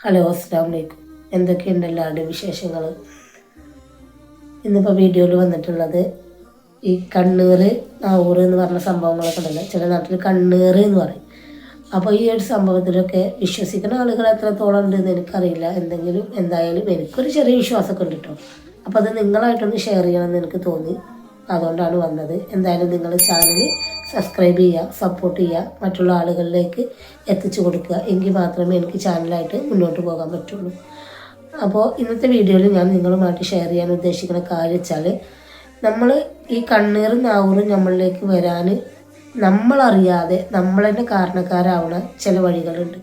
Hello അസ്സാം വലൈക്കും എന്തൊക്കെയുണ്ട് എല്ലാവരുടെയും വിശേഷങ്ങൾ ഇന്നിപ്പോൾ വീഡിയോയിൽ വന്നിട്ടുള്ളത് ഈ കണ്ണീറ് നാവൂറ് എന്ന് പറഞ്ഞ സംഭവങ്ങളൊക്കെ ഉണ്ടല്ലോ. ചില നാട്ടിൽ കണ്ണീറ് എന്ന് പറയും. അപ്പോൾ ഈ ഒരു സംഭവത്തിലൊക്കെ വിശ്വസിക്കുന്ന ആളുകൾ എത്രത്തോളം ഉണ്ടെന്ന് എനിക്കറിയില്ല. എന്തെങ്കിലും എന്തായാലും എനിക്കൊരു ചെറിയ വിശ്വാസമൊക്കെ ഉണ്ട് കേട്ടോ. അപ്പോൾ അത് നിങ്ങളായിട്ടൊന്ന് ഷെയർ ചെയ്യണമെന്ന് എനിക്ക് തോന്നി. അതുകൊണ്ടാണ് വന്നത്. എന്തായാലും നിങ്ങൾ ചാനൽ സബ്സ്ക്രൈബ് ചെയ്യുക സപ്പോർട്ട് ചെയ്യുക മറ്റുള്ള ആളുകളിലേക്ക് എത്തിച്ചു കൊടുക്കുക. എങ്കിൽ മാത്രമേ എനിക്ക് ചാനലായിട്ട് മുന്നോട്ട് പോകാൻ പറ്റുള്ളൂ. അപ്പോൾ ഇന്നത്തെ വീഡിയോയിൽ ഞാൻ നിങ്ങളുമായിട്ട് ഷെയർ ചെയ്യാൻ ഉദ്ദേശിക്കുന്ന കാര്യം വെച്ചാൽ നമ്മൾ ഈ കണ്ണീറും നാവൂറും നമ്മളിലേക്ക് വരാൻ നമ്മളറിയാതെ നമ്മൾ തന്നെ കാരണക്കാരാവണ ചില വഴികളുണ്ട്.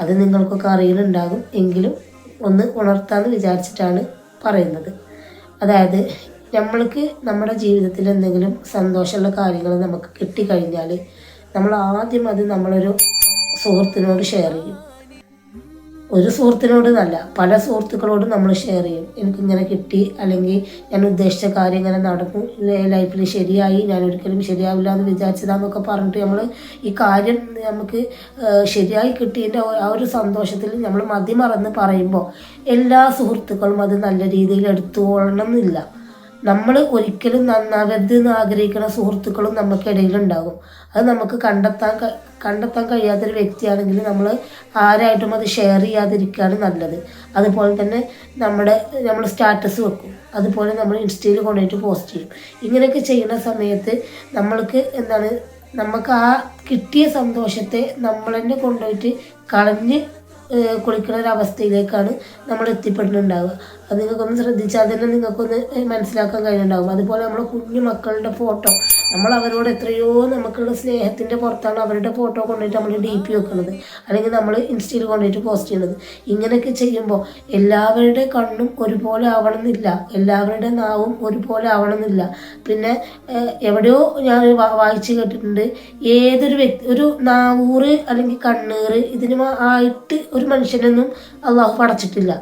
അത് നിങ്ങൾക്കൊക്കെ അറിയുന്നുണ്ടാകും എങ്കിലും ഒന്ന് ഉണർത്താമെന്ന് വിചാരിച്ചിട്ടാണ് പറയുന്നത്. അതായത് നമ്മൾക്ക് നമ്മുടെ ജീവിതത്തിൽ എന്തെങ്കിലും സന്തോഷമുള്ള കാര്യങ്ങൾ നമുക്ക് കിട്ടിക്കഴിഞ്ഞാൽ നമ്മൾ ആദ്യം അത് നമ്മളൊരു സുഹൃത്തിനോട് ഷെയർ ചെയ്യും. ഒരു സുഹൃത്തിനോട് നല്ല പല സുഹൃത്തുക്കളോടും നമ്മൾ ഷെയർ ചെയ്യും. എനിക്കിങ്ങനെ കിട്ടി അല്ലെങ്കിൽ ഞാൻ ഉദ്ദേശിച്ച കാര്യം ഇങ്ങനെ നടക്കും ലൈഫിൽ ശരിയായി ഞാൻ ഒരിക്കലും ശരിയാവില്ല എന്ന് വിചാരിച്ചതാന്നൊക്കെ പറഞ്ഞിട്ട് നമ്മൾ ഈ കാര്യം നമുക്ക് ശരിയായി കിട്ടിയതിന്റെ ആ ഒരു സന്തോഷത്തിൽ നമ്മൾ മതിമറന്ന് പറയുമ്പോൾ എല്ലാ സുഹൃത്തുക്കളും അത് നല്ല രീതിയിൽ എടുത്തുകൊള്ളണം എന്നില്ല നമ്മൾ ഒരിക്കലും നന്നാകരുത് എന്ന് ആഗ്രഹിക്കുന്ന സുഹൃത്തുക്കളും നമുക്കിടയിലുണ്ടാകും അത് നമുക്ക് കണ്ടെത്താൻ കണ്ടെത്താൻ കഴിയാത്തൊരു വ്യക്തിയാണെങ്കിൽ നമ്മൾ ആരായിട്ടും അത് ഷെയർ ചെയ്യാതിരിക്കുകയാണ് നല്ലത്. അതുപോലെ തന്നെ നമ്മുടെ നമ്മൾ സ്റ്റാറ്റസ് വെക്കും. അതുപോലെ നമ്മൾ ഇൻസ്റ്റയിൽ കൊണ്ടുപോയിട്ട് പോസ്റ്റ് ചെയ്യും. ഇങ്ങനെയൊക്കെ ചെയ്യുന്ന സമയത്ത് നമ്മൾക്ക് എന്താണ് നമുക്ക് ആ കിട്ടിയ സന്തോഷത്തെ നമ്മൾ തന്നെ കൊണ്ടുപോയിട്ട് കളഞ്ഞ് കുളിക്കുന്ന അവസ്ഥയിലേക്കാണ് നമ്മൾ എത്തിപ്പെടുന്നുണ്ടാവുക അത് നിങ്ങൾക്കൊന്ന് ശ്രദ്ധിച്ചാൽ തന്നെ നിങ്ങൾക്കൊന്ന് മനസ്സിലാക്കാൻ കഴിയുന്നുണ്ടാവും. അതുപോലെ നമ്മൾ കുഞ്ഞു മക്കളുടെ ഫോട്ടോ. നമ്മൾ അവരോട് എത്രയോ നമുക്കുള്ള സ്നേഹത്തിന്റെ പുറത്താണ് അവരുടെ ഫോട്ടോ കൊണ്ടുപോയിട്ട് നമ്മൾ ഡി പി വെക്കുന്നത് അല്ലെങ്കിൽ നമ്മൾ ഇൻസ്റ്റയിൽ കൊണ്ടുപോയിട്ട് പോസ്റ്റ് ചെയ്യുന്നത് ഇങ്ങനെയൊക്കെ ചെയ്യുമ്പോൾ എല്ലാവരുടെ കണ്ണും ഒരുപോലെ ആവണമെന്നില്ല. എല്ലാവരുടെ നാവും ഒരുപോലെ ആവണമെന്നില്ല. പിന്നെ എവിടെയോ ഞാൻ വായിച്ച് കേട്ടിട്ടുണ്ട്. ഏതൊരു വ്യക്തി ഒരു നാവൂറ് അല്ലെങ്കിൽ കണ്ണീറ് ഇതിന് ആയിട്ട് ഒരു മനുഷ്യനൊന്നും അള്ളാഹു പടച്ചിട്ടില്ല.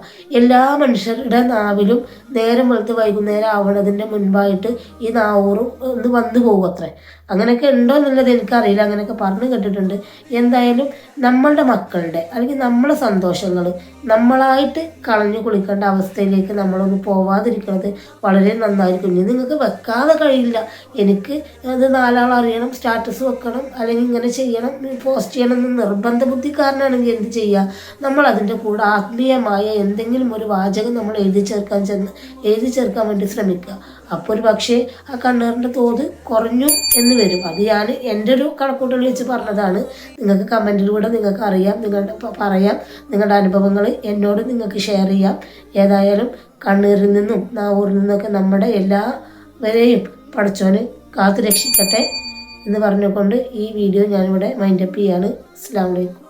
എല്ലാ മനുഷ്യരുടെ നാവിലും നേരം വെളുത്ത് വൈകുന്നേരം ആവണതിന്റെ മുൻപായിട്ട് ഈ നാവൂറും ഒന്ന് വന്നു പോകും അത്രേ. അങ്ങനെയൊക്കെ ഉണ്ടോ എന്നുള്ളത് എനിക്കറിയില്ല. അങ്ങനെയൊക്കെ പറഞ്ഞു കേട്ടിട്ടുണ്ട്. എന്തായാലും നമ്മളുടെ മക്കളുടെ അല്ലെങ്കിൽ നമ്മളെ സന്തോഷങ്ങൾ നമ്മളായിട്ട് കളഞ്ഞു കുളിക്കേണ്ട അവസ്ഥയിലേക്ക് നമ്മളൊന്ന് പോവാതിരിക്കുന്നത് വളരെ നന്നായിരിക്കും. ഇനി നിങ്ങൾക്ക് വെക്കാതെ കഴിയില്ല. എനിക്ക് അത് നാലാൾ അറിയണം സ്റ്റാറ്റസ് വെക്കണം അല്ലെങ്കിൽ ഇങ്ങനെ ചെയ്യണം പോസ്റ്റ് ചെയ്യണം എന്ന് നിർബന്ധ ബുദ്ധിക്കാരനാണെങ്കിൽ എന്ത് ചെയ്യുക നമ്മൾ അതിന്റെ കൂടെ ആത്മീയമായ എന്തെങ്കിലും ഒരു വാചകം നമ്മൾ എഴുതി ചേർക്കാൻ ചെന്ന് എഴുതി ചേർക്കാൻ വേണ്ടി ശ്രമിക്കുക. അപ്പോൾ ഒരു പക്ഷേ ആ കണ്ണീറിന്റെ തോത് കുറഞ്ഞു എന്ന് വരും. അത് ഞാൻ എന്റെ ഒരു കണക്കൂട്ടൽ വെച്ച് പറഞ്ഞതാണ്. നിങ്ങൾക്ക് കമന്റിലൂടെ നിങ്ങൾക്ക് അറിയാം നിങ്ങളുടെ പറയാം നിങ്ങളുടെ അനുഭവങ്ങൾ എന്നോട് നിങ്ങൾക്ക് ഷെയർ ചെയ്യാം. ഏതായാലും കണ്ണീരിൽ നിന്നും നാവൂരിൽ നിന്നൊക്കെ നമ്മുടെ എല്ലാവരെയും പഠിച്ചോന് കാത്തു രക്ഷിക്കട്ടെ എന്ന് പറഞ്ഞുകൊണ്ട് ഈ വീഡിയോ ഞാനിവിടെ മൈൻഡപ്പ് ചെയ്യാണ്. അസ്സാം വലൈക്കും